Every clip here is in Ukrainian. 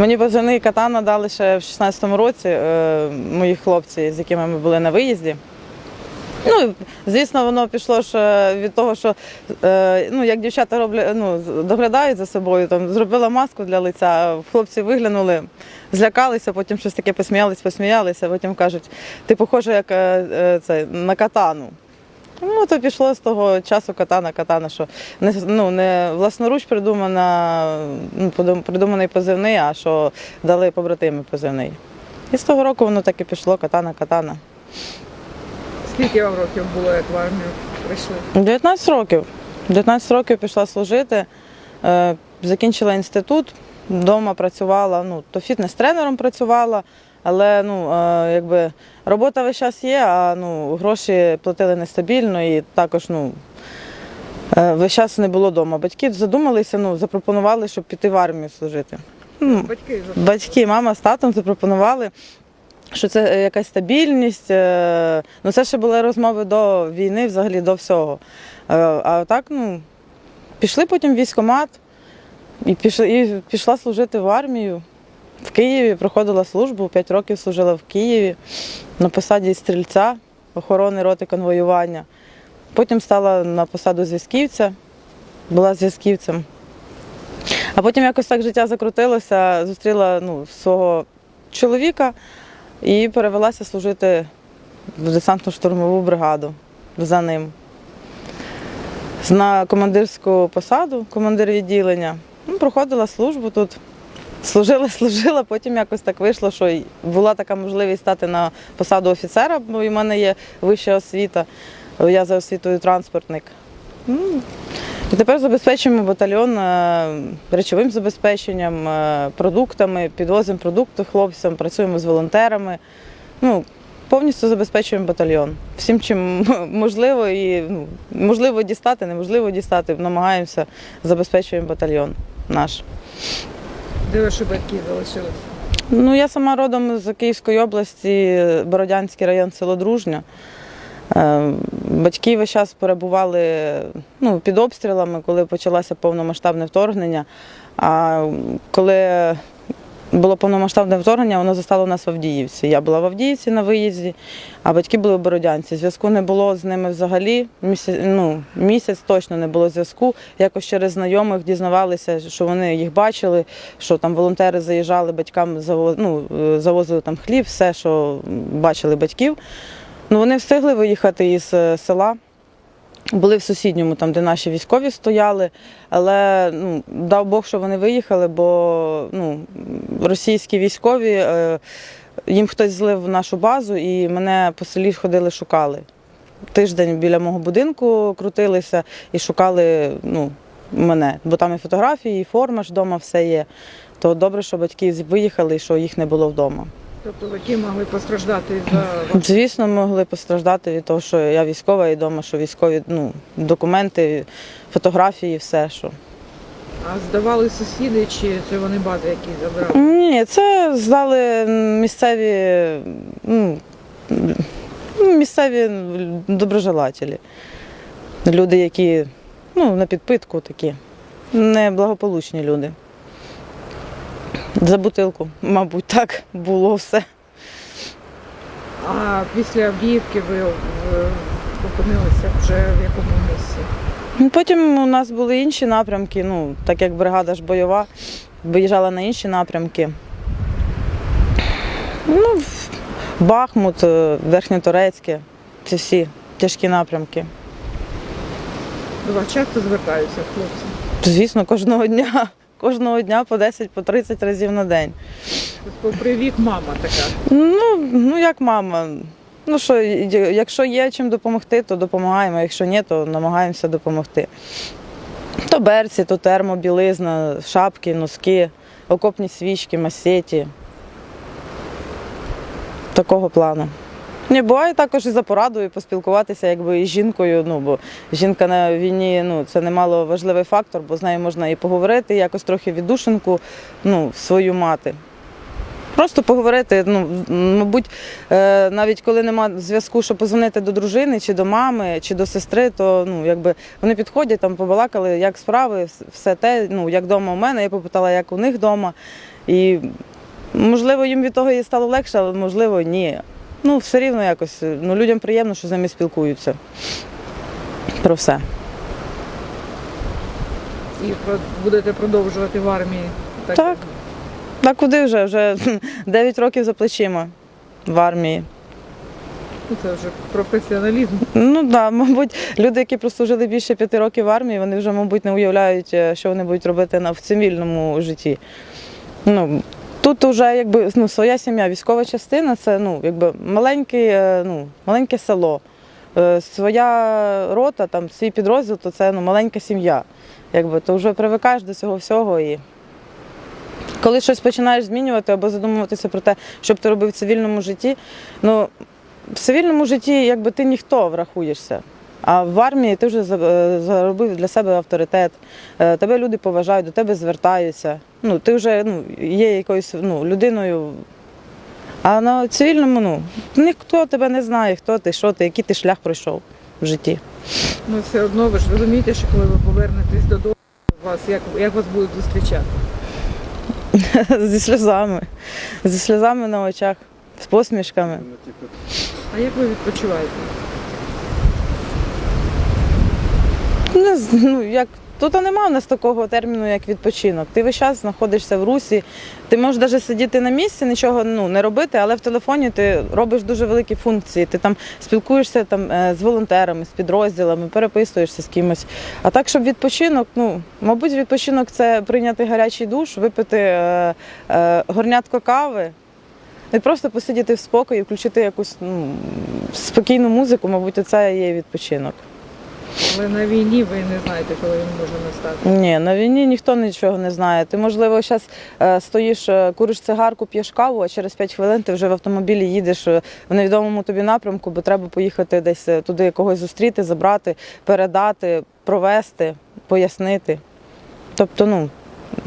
Мені позивний катана дали ще в 16-му році е, мої хлопці, з якими ми були на виїзді. Ну, звісно, воно пішло ж від того, що е, ну, як дівчата роблять, ну, доглядають за собою, там, зробила маску для лиця, хлопці виглянули, злякалися, потім щось таке посміялись, посміялися, потім кажуть, ти похожа як е, це, на катану. Ну, то пішло з того часу катана, катана, що не, ну, не власноруч придумана, ну, придуманий позивний, а що дали побратими позивний. І з того року воно так і пішло, катана, катана. Скільки вам років було, як в армію прийшли? 19 років. 19 років пішла служити, е, закінчила інститут, вдома працювала, ну, то фітнес-тренером працювала, але ну, е, якби, робота весь час є, а ну, гроші платили нестабільно і також ну, е, весь час не було вдома. Батьки задумалися, ну, запропонували, щоб піти в армію служити. Ну, Батьки Батьки, мама з татом запропонували, що це е, якась стабільність. Ну, це ще були розмови до війни, взагалі до всього. А так, ну, пішли потім в військкомат і пішла служити в армію. В Києві проходила службу, 5 років служила в Києві на посаді стрільця, охорони роти конвоювання. Потім стала на посаду зв'язківця, була зв'язківцем. А потім якось так життя закрутилося, зустріла ну, свого чоловіка і перевелася служити в десантно-штурмову бригаду за ним. На командирську посаду, командир відділення. Ну, проходила службу тут. Служила, служила, потім якось так вийшло, що була така можливість стати на посаду офіцера, бо в мене є вища освіта. Я за освітою транспортник. І тепер забезпечуємо батальйон е, речовим забезпеченням, е, продуктами, підвозимо продукти хлопцям, працюємо з волонтерами. Ну, повністю забезпечуємо батальйон. Всім, чим можливо, і ну, можливо дістати, неможливо дістати, намагаємося забезпечуємо батальйон наш. Де ваші батьки залишилися? Ну, я сама родом з Київської області, Бородянський район, село Дружня. Е, Батьки весь час перебували ну, під обстрілами, коли почалося повномасштабне вторгнення. А коли було повномасштабне вторгнення, воно застало нас в Авдіївці. Я була в Авдіївці на виїзді, а батьки були в Бородянці. Зв'язку не було з ними взагалі. Місяць, ну, місяць точно не було зв'язку. Якось через знайомих дізнавалися, що вони їх бачили, що там волонтери заїжджали батькам, ну, е, завозили там хліб, все, що бачили батьків. Ну, вони встигли виїхати із е, села. Були в сусідньому, там, де наші військові стояли, але ну, дав Бог, що вони виїхали, бо ну, російські військові, е, їм хтось злив нашу базу і мене по селі ходили, шукали. Тиждень біля мого будинку крутилися і шукали ну, мене, бо там і фотографії, і форма ж вдома все є. То добре, що батьки виїхали і що їх не було вдома. Тобто батьки могли постраждати за? Звісно, могли постраждати від того, що я військова і вдома, що військові ну, документи, фотографії, все. що. А здавали сусіди чи це вони бази, які забрали? Ні, це здали місцеві, ну, ну, місцеві доброжелателі. Люди, які ну, на підпитку такі, неблагополучні люди. За бутилку, мабуть, так було все. А після Авдіївки ви е, опинилися вже в якому місці? Ну, Потім у нас були інші напрямки, ну, так як бригада ж бойова, виїжджала на інші напрямки. Ну, Бахмут, е, Верхньоторецьке, це всі тяжкі напрямки. До вас часто звертаються хлопці? Звісно, кожного дня, кожного дня по 10, по 30 разів на день. Тобто попри вік мама така. Ну, ну як мама. Ну що, якщо є чим допомогти, то допомагаємо. Якщо ні, то намагаємося допомогти. То берці, то термобілизна, шапки, носки, окопні свічки, масеті. Такого плану. Ні, буває також і за порадою поспілкуватися якби із жінкою. Ну, бо жінка на війні ну, це немало важливий фактор, бо з нею можна і поговорити, якось трохи віддушинку ну, свою мати. Просто поговорити. Ну, мабуть, е, навіть коли нема зв'язку, щоб позвонити до дружини, чи до мами, чи до сестри, то ну, якби вони підходять, там побалакали, як справи, все те, ну, як вдома у мене. Я попитала, як у них вдома. І можливо, їм від того і стало легше, але можливо, ні. Ну, все рівно якось. Ну, людям приємно, що з ними спілкуються. Про все. І про- будете продовжувати в армії? Так. Так куди вже? Вже 9 років за плечима в армії. Ну, Це вже професіоналізм. Ну так, да, мабуть, люди, які прослужили більше п'яти років в армії, вони вже, мабуть, не уявляють, е, що вони будуть робити на в цивільному житті. Ну, тут вже якби ну, своя сім'я, військова частина це ну, якби маленький, е, ну, маленьке село. Е, Своя рота, там, свій підрозділ, то це ну, маленька сім'я. Якби, то вже привикаєш до цього всього. І коли щось починаєш змінювати або задумуватися про те, що б ти робив в цивільному житті, ну, в цивільному житті якби ти ніхто врахуєшся. А в армії ти вже е, заробив для себе авторитет, е, тебе люди поважають, до тебе звертаються. Ну, ти вже ну, є якоюсь ну, людиною. А на цивільному ну, ніхто тебе не знає, хто ти, що ти, який ти шлях пройшов в житті. Ну все одно ви ж розумієте, що коли ви повернетесь додому, вас як, як вас будуть зустрічати? Зі сльозами, зі сльозами на очах, з посмішками. А як ви відпочиваєте? Не ну, як тут немає в нас такого терміну, як відпочинок. Ти весь час знаходишся в русі. Ти можеш навіть сидіти на місці, нічого ну, не робити, але в телефоні ти робиш дуже великі функції. Ти там спілкуєшся там, е, з волонтерами, з підрозділами, переписуєшся з кимось. А так, щоб відпочинок, ну, мабуть, відпочинок це прийняти гарячий душ, випити е, е, горнятко кави. І просто посидіти в спокої, включити якусь ну, спокійну музику, мабуть, це є відпочинок. Але на війні ви не знаєте, коли він може настати. Ні, на війні ніхто нічого не знає. Ти, можливо, зараз стоїш, е, куриш цигарку, п'єш каву, а через 5 хвилин ти вже в автомобілі їдеш е, в невідомому тобі напрямку, бо треба поїхати десь е, туди когось зустріти, забрати, передати, провести, пояснити. Тобто, ну,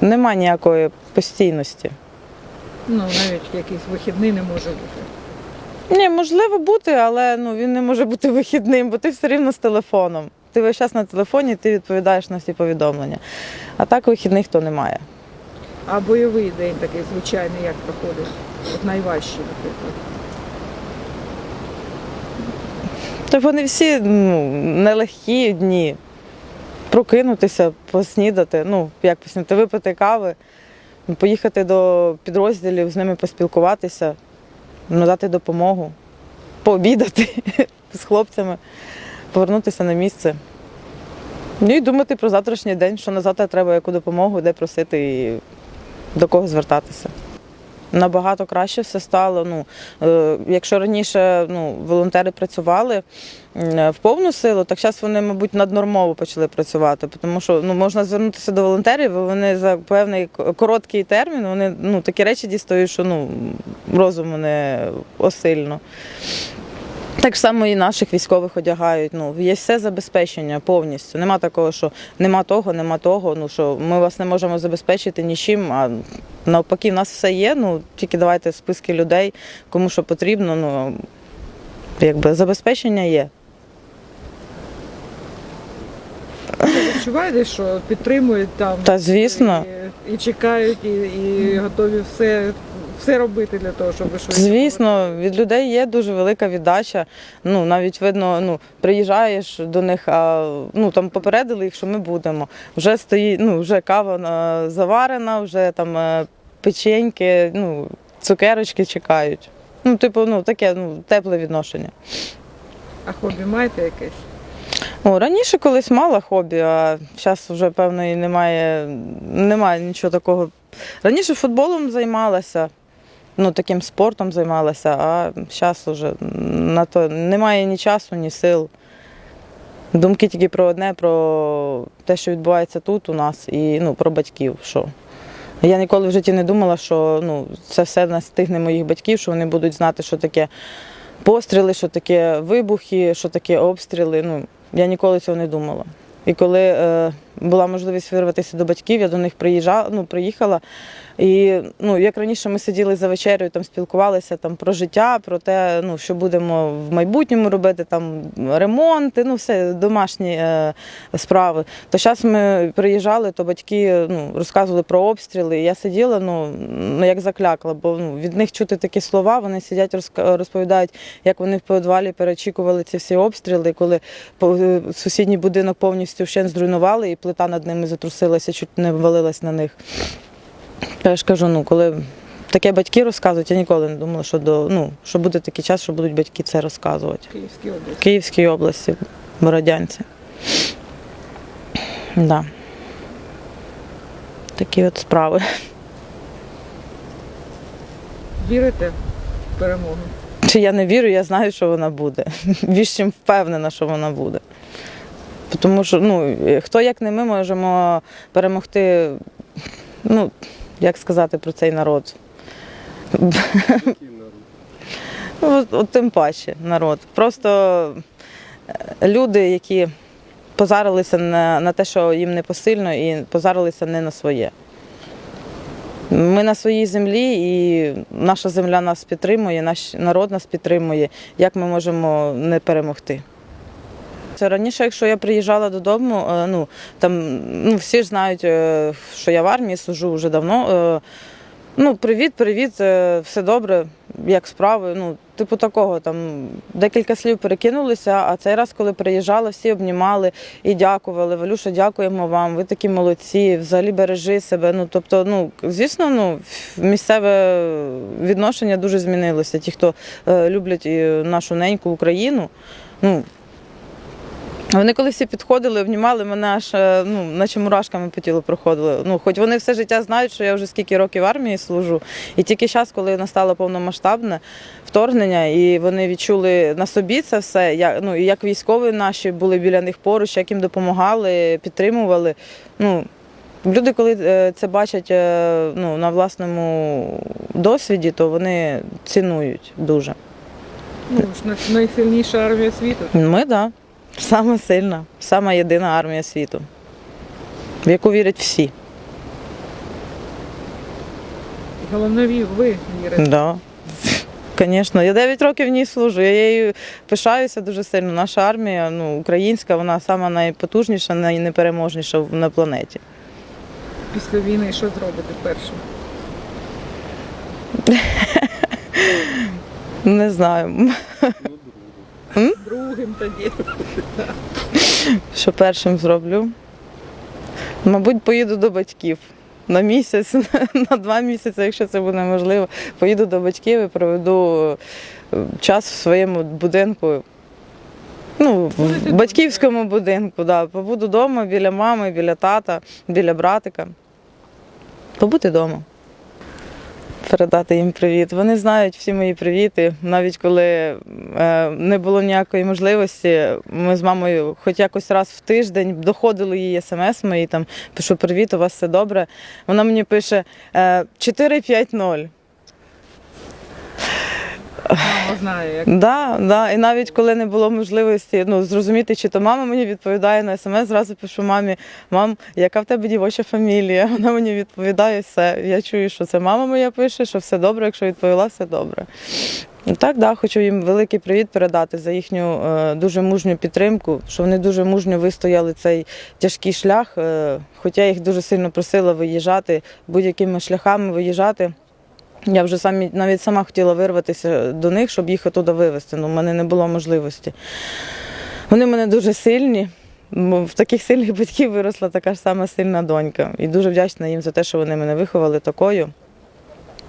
нема ніякої постійності. Ну, навіть якийсь вихідний не може бути. Ні, можливо бути, але ну, він не може бути вихідним, бо ти все рівно з телефоном. Ти весь час на телефоні, ти відповідаєш на всі повідомлення. А так вихідних то немає. А бойовий день такий звичайний, як проходить? От найважчий, наприклад. Та вони всі ну, нелегкі дні. Прокинутися, поснідати, ну, як поснідати, випити кави, поїхати до підрозділів, з ними поспілкуватися, надати допомогу, пообідати з хлопцями, повернутися на місце. Ну і думати про завтрашній день, що на завтра треба яку допомогу, де просити і до кого звертатися. Набагато краще все стало. Ну, е, якщо раніше ну, волонтери працювали в повну силу, так зараз вони, мабуть, наднормово почали працювати, тому що ну, можна звернутися до волонтерів, вони за певний короткий термін вони ну, такі речі дістають, що ну, розуму не осильно. Так само і наших військових одягають. Ну, є все забезпечення повністю. Нема такого, що нема того, нема того. Ну що ми вас не можемо забезпечити нічим. А навпаки, в нас все є. Ну тільки давайте списки людей, кому що потрібно. Ну якби забезпечення є. Ви відчуваєте, що підтримують там Та звісно. і, і чекають, і, і готові все, все робити для того, щоб ви швидше. Звісно, від людей є дуже велика віддача. Ну навіть видно, ну приїжджаєш до них, а ну там попередили їх, що ми будемо. Вже стоїть, ну вже кава е, заварена, вже там е, печеньки, ну цукерочки чекають. Ну, типу, ну таке ну, тепле відношення. А хобі маєте якесь? О, раніше колись мала хобі, а зараз вже певно і немає, немає нічого такого. Раніше футболом займалася, ну таким спортом займалася, а зараз вже на то немає ні часу, ні сил. Думки тільки про одне, про те, що відбувається тут у нас, і ну, про батьків. Що. Я ніколи в житті не думала, що ну, це все настигне моїх батьків, що вони будуть знати, що таке постріли, що таке вибухи, що таке обстріли. Ну, я ніколи цього не думала. І коли е, була можливість вирватися до батьків, я до них приїжджала, ну, приїхала. І ну, як раніше ми сиділи за вечерею, там спілкувалися там, про життя, про те, ну, що будемо в майбутньому робити, там ремонти, ну все домашні е, справи. То зараз ми приїжджали, то батьки ну, розказували про обстріли. І я сиділа, ну, ну як заклякла, бо ну, від них чути такі слова, вони сидять, розповідають, як вони в підвалі перечікували ці всі обстріли, коли е, сусідній будинок повністю вщент зруйнували, і плита над ними затрусилася, чуть не ввалилась на них. Я ж кажу, ну коли таке батьки розказують, я ніколи не думала, що до ну що буде такий час, що будуть батьки це розказувати. Київській В області. Київській області, Бородянці. Да. Такі от справи. Вірите в перемогу? Чи я не вірю, я знаю, що вона буде. Більш чим впевнена, що вона буде. Тому що ну, хто як не ми можемо перемогти, ну, як сказати про цей народ. Ну, От, от тим паче народ. Просто е, люди, які позарилися на, на те, що їм не посильно, і позарилися не на своє. Ми на своїй землі, і наша земля нас підтримує, наш народ нас підтримує. Як ми можемо не перемогти? Це раніше, якщо я приїжджала додому, е, ну там ну всі ж знають, е, що я в армії служу вже давно. е, Ну, привіт, привіт, все добре, як справи. Ну, типу такого, там декілька слів перекинулися, а цей раз, коли приїжджала, всі обнімали і дякували. Валюша, дякуємо вам, ви такі молодці, взагалі бережи себе. Ну, тобто, ну, звісно, ну, місцеве відношення дуже змінилося. Ті, хто е, люблять нашу неньку Україну, ну, вони коли всі підходили, обнімали мене аж е, ну, наче мурашками по тілу проходили. Ну, хоч вони все життя знають, що я вже скільки років в армії служу. І тільки зараз, коли настало повномасштабне вторгнення, і вони відчули на собі це все, як, ну, і як військові наші були біля них поруч, як їм допомагали, підтримували. Ну, люди, коли е, це бачать е, ну, на власному досвіді, то вони цінують дуже. Ну, ж найсильніша армія світу. Ми так. Да. Саме сильна, сама єдина армія світу, в яку вірять всі. Головне, ви вірите. Да. Звісно, я 9 років в ній служу. Я її пишаюся дуже сильно. Наша армія, ну, українська, вона сама найпотужніша, найнепереможніша на планеті. Після війни що зробите першим? Не знаю, Другим тоді. що першим зроблю. Мабуть, поїду до батьків на місяць, на два місяці, якщо це буде можливо. Поїду до батьків і проведу е, час в своєму будинку. Ну, в батьківському будинку, да. побуду вдома біля мами, біля тата, біля братика. Побути вдома. Передати їм привіт. Вони знають всі мої привіти. Навіть коли е, не було ніякої можливості, ми з мамою хоч якось раз в тиждень доходили її смс мої, там пишу привіт, у вас все добре. Вона мені пише е, 450. Мама знає, як Да, да. І навіть коли не було можливості ну, зрозуміти, чи то мама мені відповідає на смс, зразу пишу мамі, мам, яка в тебе дівоча фамілія? Вона мені відповідає все. Я чую, що це мама моя пише, що все добре, якщо відповіла, все добре. Так, да, хочу їм великий привіт передати за їхню е, дуже мужню підтримку, що вони дуже мужньо вистояли цей тяжкий шлях. Е, хоча я їх дуже сильно просила виїжджати, будь-якими шляхами виїжджати. Я вже самі навіть сама хотіла вирватися до них, щоб їх оттуда вивезти. Ну, в мене не було можливості. Вони в мене дуже сильні. бо В таких сильних батьків виросла така ж сама сильна донька. І дуже вдячна їм за те, що вони мене виховали такою.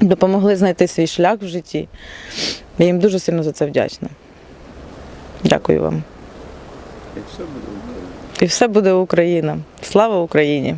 Допомогли знайти свій шлях в житті. Я їм дуже сильно за це вдячна. Дякую вам. І все буде Україна. І все буде Україна. Слава Україні!